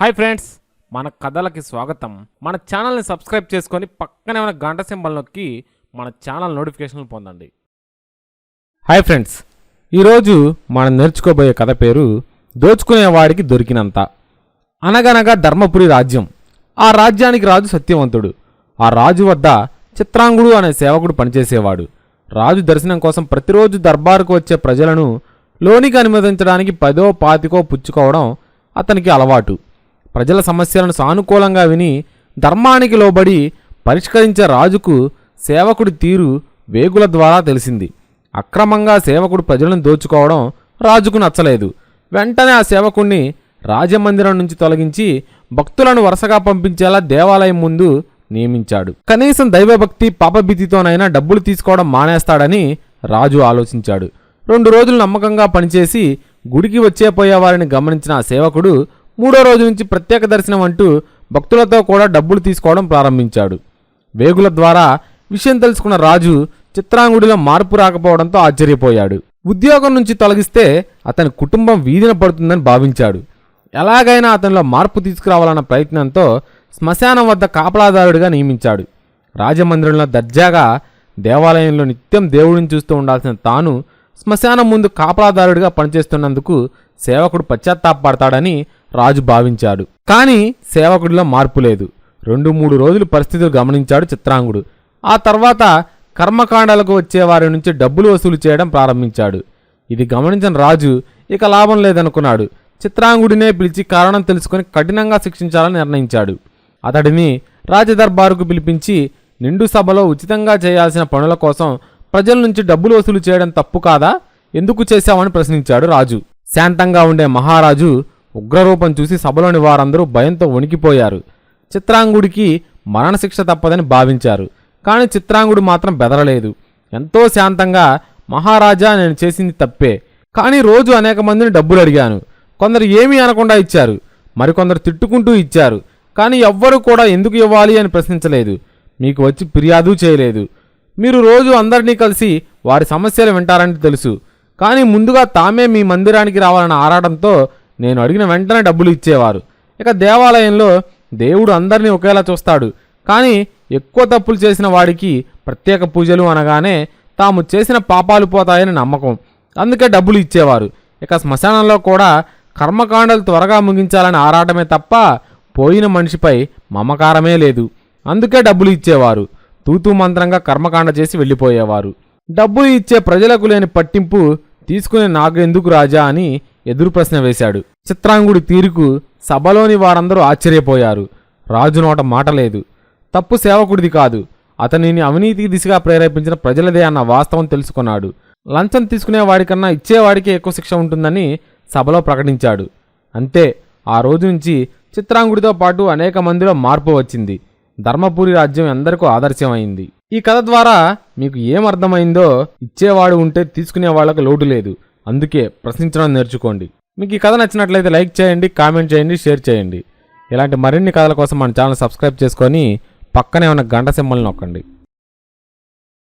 Hi friends మన కథలకి స్వాగతం. మన ఛానల్ని సబ్స్క్రైబ్ చేసుకొని పక్కనే ఉన్న గంట సింబల్ నొక్కి మన ఛానల్ నోటిఫికేషన్లు పొందండి. హాయ్ ఫ్రెండ్స్ ఈరోజు మనం నేర్చుకోబోయే కథ పేరు దోచుకునేవాడికి దొరికినంత. అనగనగా ధర్మపురి రాజ్యం. ఆ రాజ్యానికి రాజు సత్యవంతుడు. ఆ రాజు వద్ద చిత్రాంగుడు అనే సేవకుడు పనిచేసేవాడు. రాజు దర్శనం కోసం ప్రతిరోజు దర్బారుకు వచ్చే ప్రజలను లోనికి అనుమతించడానికి పదో పాతికో పుచ్చుకోవడం అతనికి అలవాటు. ప్రజల సమస్యలను సానుకూలంగా విని ధర్మానికి లోబడి పరిష్కరించే రాజుకు సేవకుడి తీరు వేగుల ద్వారా తెలిసింది. అక్రమంగా సేవకుడు ప్రజలను దోచుకోవడం రాజుకు నచ్చలేదు. వెంటనే ఆ సేవకుణ్ణి రాజమందిరం నుంచి తొలగించి భక్తులను వరుసగా పంపించేలా దేవాలయం ముందు నియమించాడు. కనీసం దైవభక్తి పాపభీతితోనైనా డబ్బులు తీసుకోవడం మానేస్తాడని రాజు ఆలోచించాడు. రెండు రోజులు నమ్మకంగా పనిచేసి గుడికి వచ్చే పోయేవారిని గమనించిన ఆ సేవకుడు మూడో రోజు నుంచి ప్రత్యేక దర్శనం అంటూ భక్తులతో కూడా డబ్బులు తీసుకోవడం ప్రారంభించాడు. వేగుల ద్వారా విషయం తెలుసుకున్న రాజు చిత్రాంగుడిలో మార్పు రాకపోవడంతో ఆశ్చర్యపోయాడు. ఉద్యోగం నుంచి తొలగిస్తే అతని కుటుంబం వీధిన పడుతుందని భావించాడు. ఎలాగైనా అతనిలో మార్పు తీసుకురావాలన్న ప్రయత్నంతో శ్మశానం వద్ద కాపలాదారుడిగా నియమించాడు. రాజమందిరంలో దర్జాగా దేవాలయంలో నిత్యం దేవుడిని చూస్తూ ఉండాల్సిన తాను శ్మశానం ముందు కాపలాదారుడిగా పనిచేస్తున్నందుకు సేవకుడు పశ్చాత్తాపడతాడని రాజు భావించాడు. కానీ సేవకుడిలో మార్పు లేదు. రెండు మూడు రోజులు పరిస్థితులు గమనించాడు చిత్రాంగుడు. ఆ తర్వాత కర్మకాండాలకు వచ్చేవారి నుంచి డబ్బులు వసూలు చేయడం ప్రారంభించాడు. ఇది గమనించిన రాజు ఇక లాభం లేదనుకున్నాడు. చిత్రాంగుడినే పిలిచి కారణం తెలుసుకొని కఠినంగా శిక్షించాలని నిర్ణయించాడు. అతడిని రాజదర్బారుకు పిలిపించి నిండు సభలో ఉచితంగా చేయాల్సిన పనుల కోసం ప్రజల నుంచి డబ్బులు వసూలు చేయడం తప్పు కాదా? ఎందుకు చేశావని ప్రశ్నించాడు రాజు. శాంతంగా ఉండే మహారాజు ఉగ్రరూపం చూసి సభలోని వారందరూ భయంతో వణికిపోయారు. చిత్రాంగుడికి మరణశిక్ష తప్పదని భావించారు. కానీ చిత్రాంగుడు మాత్రం బెదరలేదు. ఎంతో శాంతంగా మహారాజా నేను చేసింది తప్పే. కానీ రోజు అనేక మందిని డబ్బులు అడిగాను. కొందరు ఏమీ అనకుండా ఇచ్చారు. మరికొందరు తిట్టుకుంటూ ఇచ్చారు. కానీ ఎవ్వరూ కూడా ఎందుకు ఇవ్వాలి అని ప్రశ్నించలేదు. మీకు వచ్చి ఫిర్యాదు చేయలేదు. మీరు రోజు అందరినీ కలిసి వారి సమస్యలు వింటారని తెలుసు. కానీ ముందుగా తామే మీ మందిరానికి రావాలన్న ఆరాటంతో నేను అడిగిన వెంటనే డబ్బులు ఇచ్చేవారు. ఇక దేవాలయంలో దేవుడు అందరినీ ఒకేలా చూస్తాడు. కానీ ఎక్కువ తప్పులు చేసిన వాడికి ప్రత్యేక పూజలు అనగానే తాము చేసిన పాపాలు పోతాయని నమ్మకం. అందుకే డబ్బులు ఇచ్చేవారు. ఇక శ్మశానంలో కూడా కర్మకాండలు త్వరగా ముగించాలని ఆరాటమే తప్ప పోయిన మనిషిపై మమకారమే లేదు. అందుకే డబ్బులు ఇచ్చేవారు. తూతూ మంత్రంగా కర్మకాండ చేసి వెళ్ళిపోయేవారు. డబ్బులు ఇచ్చే ప్రజలకు లేని పట్టింపు తీసుకునే నాకు ఎందుకు రాజా అని ఎదురు ప్రశ్న వేశాడు. చిత్రాంగుడి తీరుకు సభలోని వారందరూ ఆశ్చర్యపోయారు. రాజు నోట మాట లేదు. తప్పు సేవకుడిది కాదు. అతనిని అవినీతికి దిశగా ప్రేరేపించిన ప్రజలదే అన్న వాస్తవం తెలుసుకున్నాడు. లంచం తీసుకునే వాడికన్నా ఇచ్చేవాడికే ఎక్కువ శిక్ష ఉంటుందని సభలో ప్రకటించాడు. అంతే ఆ రోజు నుంచి చిత్రాంగుడితో పాటు అనేక మందిలో మార్పు వచ్చింది. ధర్మపురి రాజ్యం ఎందరికో ఆదర్శమైంది. ఈ కథ ద్వారా మీకు ఏం అర్థమైందో ఇచ్చేవాడు ఉంటే తీసుకునే వాళ్ళకు లోటు లేదు. అందుకే ప్రశ్నించడం నేర్చుకోండి. మీకు ఈ కథ నచ్చినట్లయితే లైక్ చేయండి కామెంట్ చేయండి షేర్ చేయండి. ఇలాంటి మరిన్ని కథల కోసం మన ఛానల్ సబ్స్క్రైబ్ చేసుకొని పక్కనే ఉన్న గంట సింబల్ నొక్కండి.